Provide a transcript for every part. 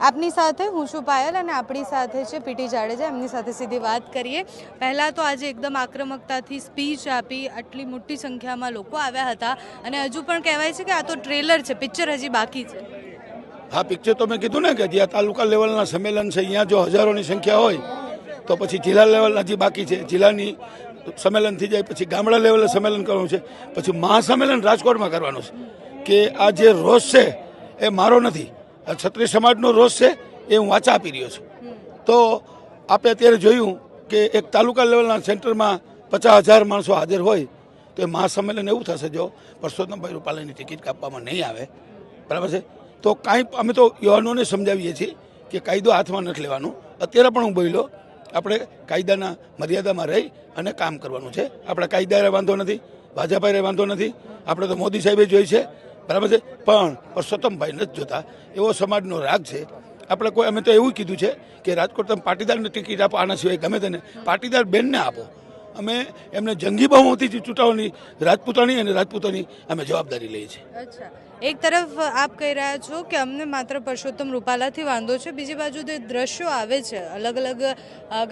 આપની સાથે, હું છું પાયલ અને આપણી સાથે છે પીટી જાડેજા. એમની સાથે સીધી વાત કરીએ. પહેલાં તો આજે એકદમ આક્રમકતાથી સ્પીચ આપી આટલી મોટી સંખ્યામાં લોકો આવ્યા હતા. અને હજુ પણ કહેવાય છે કે આ તો ટ્રેલર છે પિક્ચર હજી બાકી છે. હા પિક્ચર તો મેં કીધું ને કે જ્યાં તાલુકા લેવલના સંમેલન છે, અહીંયા જો હજારોની સંખ્યા હોય, તો પછી જિલ્લા લેવલના જે બાકી છે. જિલ્લાની સંમેલન થઈ જાય, પછી ગામડા લેવલે સંમેલન કરવાનું છે, પછી મહાસંમેલન રાજકોટમાં કરવાનું છે. કે આ જે રોષ છે, એ મારો નથી. ક્ષત્રિય સમાજનો રોષ છે એ હું વાચા આપી રહ્યો છું. તો આપણે અત્યારે જોયું કે એક તાલુકા લેવલના સેન્ટરમાં પચાસ હજાર માણસો હાજર હોય તો એ મહાસંમેલન એવું થશે જો પરસોત્તમભાઈ રૂપાલાની ટિકિટ કાપવામાં નહીં આવે. બરાબર છે? તો કાંઈ અમે તો યુવાનોને સમજાવીએ છીએ કે કાયદો હાથમાં નથી લેવાનું. અત્યારે પણ હું બોલ્યો, આપણે કાયદાના મર્યાદામાં રહી અને કામ કરવાનું છે. આપણે કાયદા વાંધો નથી, ભાજપાએ વાંધો નથી. આપણે તો મોદી સાહેબે જોઈ છે બરાબર છે? પણ પરસોત્તમભાઈ નથી જોતા. એવો સમાજનો રાગ છે. આપણે કોઈ, અમે તો એવું કીધું છે કે રાજકોટ તમે પાટીદારને ટિકિટ આપો, આના સિવાય ગમે તેને. પાટીદાર બેનને આપો. અમે એમને જંગી બહુમતીથી ચૂંટાવવાની રાજપૂતાણી અને રાજપૂતાની અમે જવાબદારી લઈએ છીએ. અચ્છા. એક તરફ આપ કહી રહ્યા છો કે અમને માત્ર પરસોત્તમ રૂપાલાથી વાંધો છે બીજી બાજુ જે દ્રશ્યો આવે છે. અલગ અલગ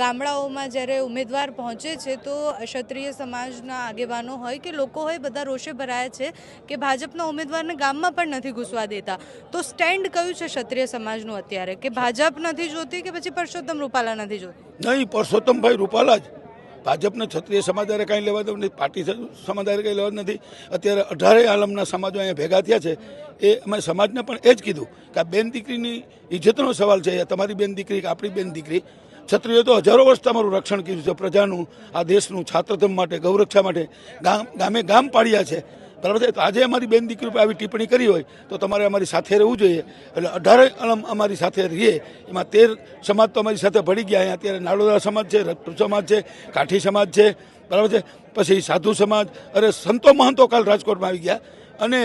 ગામડાઓમાં જ્યારે ઉમેદવાર પહોંચે છે તો ક્ષત્રિય સમાજના આગેવાનો હોય કે લોકો હોય બધા રોષે ભરાયા છે કે ભાજપના ઉમેદવારને ગામમાં પણ નથી ઘૂસવા દેતા. તો સ્ટેન્ડ કયું છે ક્ષત્રિય સમાજનું અત્યારે? કે ભાજપ નથી જોતી કે પછી પરસોત્તમ રૂપાલા નથી જોતી? નહીં પરસોત્તમભાઈ રૂપાલા જ. ભાજપને ક્ષત્રિય સમાજારે કાંઈ લેવા દેવું નથી. પાર્ટી સમાજારે કંઈ લેવા નથી. અત્યારે અઢારે આલમના સમાજો અહીંયા ભેગા થયા છે. એ અમે સમાજને પણ એ જ કીધું કે આ બેન દીકરીની ઇજ્જતનો સવાલ છે. તમારી બેન દીકરી કે આપણી બેન દીકરી? ક્ષત્રિયો તો હજારો વર્ષ તમારું રક્ષણ કર્યું છે. પ્રજાનું, આ દેશનું છાત્રધમ માટે, ગૌરક્ષા માટે ગામ, ગામે ગામ પાડ્યા છે. બરાબર તો આજે અમારી બેન દીકરી ઉપર આવી ટિપ્પણી કરી હોય તો તમારે અમારી સાથે રહેવું જોઈએ. એટલે અઢારે અલમ અમારી સાથે રહીએ. એમાં તેર સમાજ તો અમારી સાથે ભળી ગયા. અહીંયા અત્યારે નાડોદરા સમાજ છે રજપૂત સમાજ છે, કાઠી સમાજ છે, બરાબર છે? પછી સાધુ સમાજ, અરે સંતો મહંતો કાલ રાજકોટમાં આવી ગયા. અને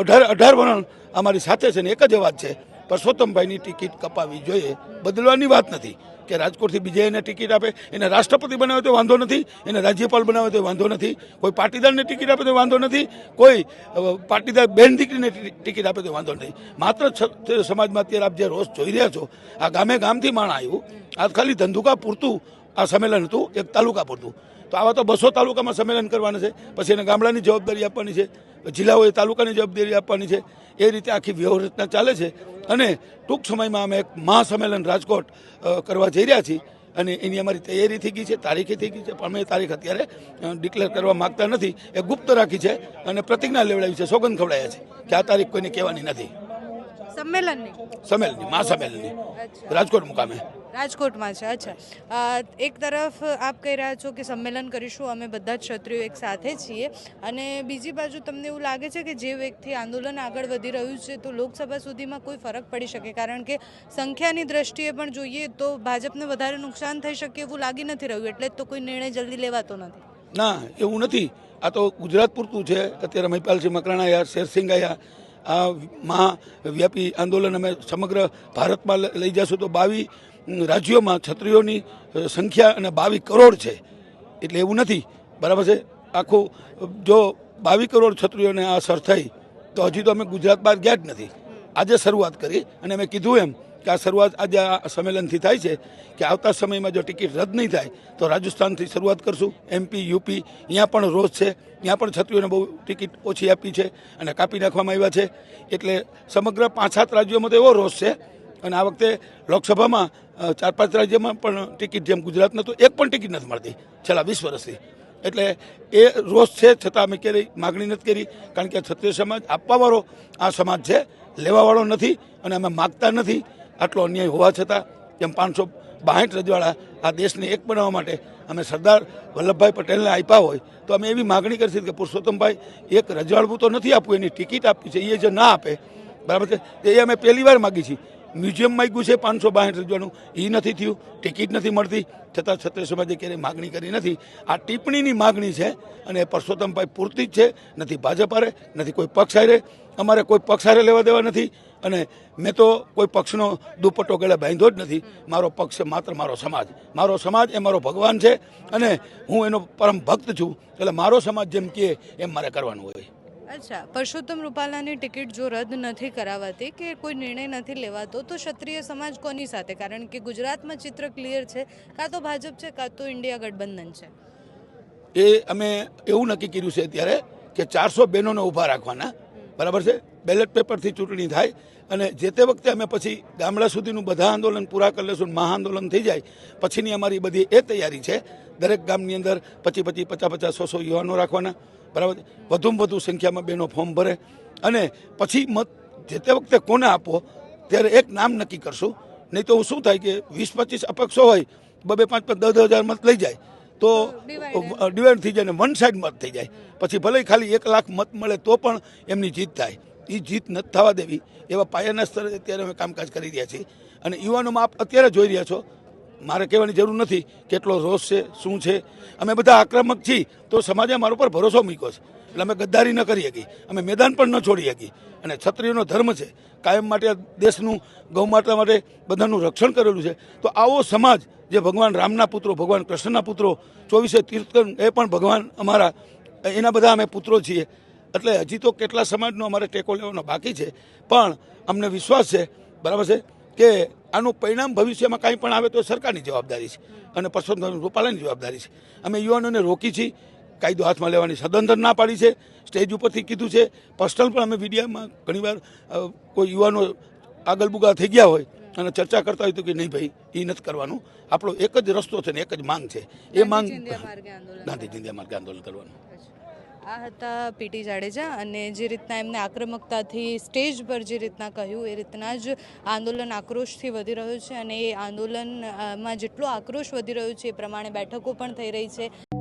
અઢાર અઢાર વર્ણ અમારી સાથે છે ને એક જ અવાજ છે. પરસોત્તમભાઈની ટિકિટ કપાવી જોઈએ. બદલવાની વાત નથી. કે રાજકોટથી બીજે એને ટિકિટ આપે, એને રાષ્ટ્રપતિ બનાવે તો વાંધો નથી, એને રાજ્યપાલ બનાવે તો વાંધો નથી, કોઈ પાટીદારને ટિકિટ આપે તો વાંધો નથી, કોઈ પાટીદાર બેન દીકરીને ટિકિટ આપે તો વાંધો નથી. માત્ર સમાજમાં અત્યારે આપ જે રોષ જોઈ રહ્યા છો, આ ગામે ગામથી માણ આવ્યું આ ખાલી ધંધુકા પૂરતું આ સંમેલન હતું એક તાલુકા પૂરતું તો આવા તો બસો તાલુકામાં સંમેલન કરવાના છે. પછી એને ગામડાની જવાબદારી આપવાની છે. જિલ્લાઓએ તાલુકાની જવાબદારી આપવાની છે. એ રીતે આખી વ્યવસ્થા ચાલે છે. અને ટૂંક સમયમાં અમે એક મહાસંમેલન રાજકોટ કરવા જઈ રહ્યા છીએ. અને એની અમારી તૈયારી થઈ ગઈ છે તારીખે થઈ ગઈ છે પણ અમે તારીખ અત્યારે ડિક્લેર કરવા માગતા નથી. એ ગુપ્ત રાખી છે અને પ્રતિજ્ઞા લેવડાવી છે સોગંદ ખવડાયા છે કે આ તારીખ કોઈને કહેવાની નથી. સંમેલનની? સંમેલનની મહાસંમેલનની. રાજકોટ મુકામે. રાજકોટમાં છે, અચ્છા. એક તરફ આપ કહી રહ્યા છો કે સંમેલન કરીશું, અમે બધા જ ક્ષત્રિયો એક સાથે છીએ. અને બીજી બાજુ તમને એવું લાગે છે કે જે વ્યક્તિ આંદોલન આગળ વધી રહ્યું છે, તો લોકસભા સુધીમાં કોઈ ફરક પડી શકે? કારણ કે સંખ્યાની દ્રષ્ટિએ પણ જોઈએ તો ભાજપને વધારે નુકસાન થઈ શકે એવું લાગી નથી રહ્યું, એટલે તો કોઈ નિર્ણય જલ્દી લેવાતો નથી. ના, એવું નથી. આ તો ગુજરાત પૂરતું છે. અત્યારે મહિપાલસિંહ મકરાણા આવ્યા શેરસિંહ આવ્યા આ મહાવ્યાપી આંદોલન અમે સમગ્ર ભારતમાં લઈ જશું તો બાવીસ રાજ્યોમાં છત્રીઓની સંખ્યા અને બાવીસ કરોડ છે. એટલે એવું નથી. બરાબર છે? આખું જો બાવીસ કરોડ છત્રીઓને આ અસર થઈ, તો હજી તો અમે ગુજરાત બહાર ગયા જ નથી. આજે શરૂઆત કરી અને મેં કીધું એમ કે આ શરૂઆત આજે આ સંમેલનથી થાય છે કે આવતા સમયમાં જો ટિકિટ રદ નહીં થાય, તો રાજસ્થાનથી શરૂઆત કરશું. એમપી યુપી અહીંયા પણ રોજ છે. ત્યાં પણ છત્રીઓને બહુ ટિકિટ ઓછી આપી છે અને કાપી નાખવામાં આવ્યા છે. એટલે સમગ્ર પાંચ સાત રાજ્યોમાં તો એવો રોષ છે. અને આ વખતે લોકસભામાં ચાર પાંચ રાજ્યમાં પણ ટિકિટ જેમ ગુજરાતમાં તો એક પણ ટિકિટ નથી મળતી છેલ્લા વીસ વર્ષથી. એટલે એ રોષ છે છતાં અમે ક્યારેય માગણી નથી કરી, કારણ કે ક્ષત્રિય સમાજ આપવાવાળો આ સમાજ છે, લેવાવાળો નથી અને અમે માગતા નથી. આટલો અન્યાય હોવા છતાં જેમ પાંચસો બાહીઠ રજવાડા આ દેશને એક બનાવવા માટે અમે સરદાર વલ્લભભાઈ પટેલને આપ્યા હોય, તો અમે એવી માગણી કરીશું કે પુરુષોત્તમભાઈ એક રજવાડવું તો નથી આપવું, એની ટિકિટ આપી છે, એ જે ના આપે, બરાબર છે? એ અમે પહેલી વાર માગી છીએ. મ્યુઝિયમ માગ્યું છે પાંચસો બાસઠ રૂપિયાનું. એ નથી થયું, ટિકિટ નથી મળતી. છતાં ક્ષત્રિય સમાજે ક્યારેય માગણી કરી નથી. આ ટિપ્પણીની માગણી છે અને પરસોત્તમભાઈ પૂરતી જ છે. નથી ભાજપ હારે, નથી કોઈ પક્ષ હારે. અમારે કોઈ પક્ષ હારે લેવા દેવા નથી. અને મેં તો કોઈ પક્ષનો દુપટ્ટો ગળે બાંધ્યો જ નથી. મારો પક્ષ માત્ર મારો સમાજ. મારો સમાજ એ મારો ભગવાન છે અને હું એનો પરમ ભક્ત છું. એટલે મારો સમાજ જેમ કહે, એમ મારે કરવાનું હોય. અચ્છા, પરસોત્તમ રૂપાલાની ટિકિટ જો રદ નથી કરાવાતી કે કોઈ નિર્ણય નથી લેવાતો, તો ક્ષત્રિય સમાજ કોની સાથે? કારણ કે ગુજરાતમાં ચિત્ર ક્લિયર છે, કાં તો ભાજપ છે, કાં તો ઇન્ડિયા ગઠબંધન છે. એ અમે એવું નક્કી કર્યું છે અત્યારે કે ચારસો બહેનોને ઊભા રાખવાના. બરાબર છે? બેલેટ પેપરથી ચૂંટણી થાય અને જે તે વખતે અમે પછી ગામડા સુધીનું બધા આંદોલન પૂરા કરી લેશું મહા આંદોલન થઈ જાય, પછીની અમારી બધી એ તૈયારી છે. દરેક ગામની અંદર પચી પચી પચાસ પચાસ સો સો યુવાનો રાખવાના. બરાબર? વધુમાં વધુ સંખ્યામાં બહેનો ફોર્મ ભરે અને પછી મત જે તે વખતે કોને આપો ત્યારે એક નામ નક્કી કરશું. નહીં તો શું થાય કે વીસ પચીસ અપક્ષો હોય બબે પાંચ પાંચ દસ દસ હજાર મત લઈ જાય. તો. ડિવાઈડ થઈ જાય ને વન સાઈડ મત થઈ જાય. પછી ભલે ખાલી એક લાખ મત મળે તો પણ એમની જીત થાય. એ જીત નથી થવા દેવી. એવા પાયાના સ્તરે અત્યારે અમે કામકાજ કરી રહ્યા છીએ. અને યુવાનોમાં આપ અત્યારે જોઈ રહ્યા છો મારે કહેવાની જરૂર નથી કેટલો રોષ છે, શું છે. અમે બધા આક્રમક છીએ તો સમાજે મારા ઉપર ભરોસો મૂક્યો છે. એટલે અમે ગદ્દારી ન કરી શકી અમે મેદાન પણ ન છોડી શકી અને ક્ષત્રિયોનો ધર્મ છે, કાયમ માટે દેશનું, ગૌ માતા માટે બધાનું રક્ષણ કરેલું છે. તો આવો સમાજ જે ભગવાન રામના પુત્રો, ભગવાન કૃષ્ણના પુત્રો, ચોવીસે તીર્થકર, એ પણ ભગવાન અમારા, એના બધા અમે પુત્રો છીએ. એટલે હજી તો કેટલા સમાજનો અમારે ટેકો લેવાનો બાકી છે. પણ અમને વિશ્વાસ છે. બરાબર છે? કે આનું પરિણામ ભવિષ્યમાં કાંઈ પણ આવે તો સરકારની જવાબદારી છે. અને પરસોત્તમ રૂપાલાની જવાબદારી છે. અમે યુવાનોને રોકી છીએ કાયદો હાથમાં લેવાની સદંતર ના પાડી છે સ્ટેજ ઉપરથી કીધું છે. પર્સનલ પણ અમે મીડિયામાં ઘણીવાર કોઈ યુવાનો આગલ બુગા થઈ ગયા હોય અને ચર્ચા કરતા હોય તો કે નહીં ભાઈ એ નથી કરવાનું. આપણો એક જ રસ્તો છે ને એક જ માંગ છે. એ માંગ ગાંધી ચિંધ્યા માર્ગે આંદોલન કરવાનું. આ હતા પીટી જાડેજા અને જે રીતના એમને આક્રમકતાથી સ્ટેજ પર જે રીતના કહ્યું, એ રીતના જ આંદોલન આક્રોશથી વધી રહ્યું છે અને એ આંદોલનમાં જેટલો આક્રોશ વધી રહ્યો છે, એ પ્રમાણે બેઠકો પણ થઈ રહી છે.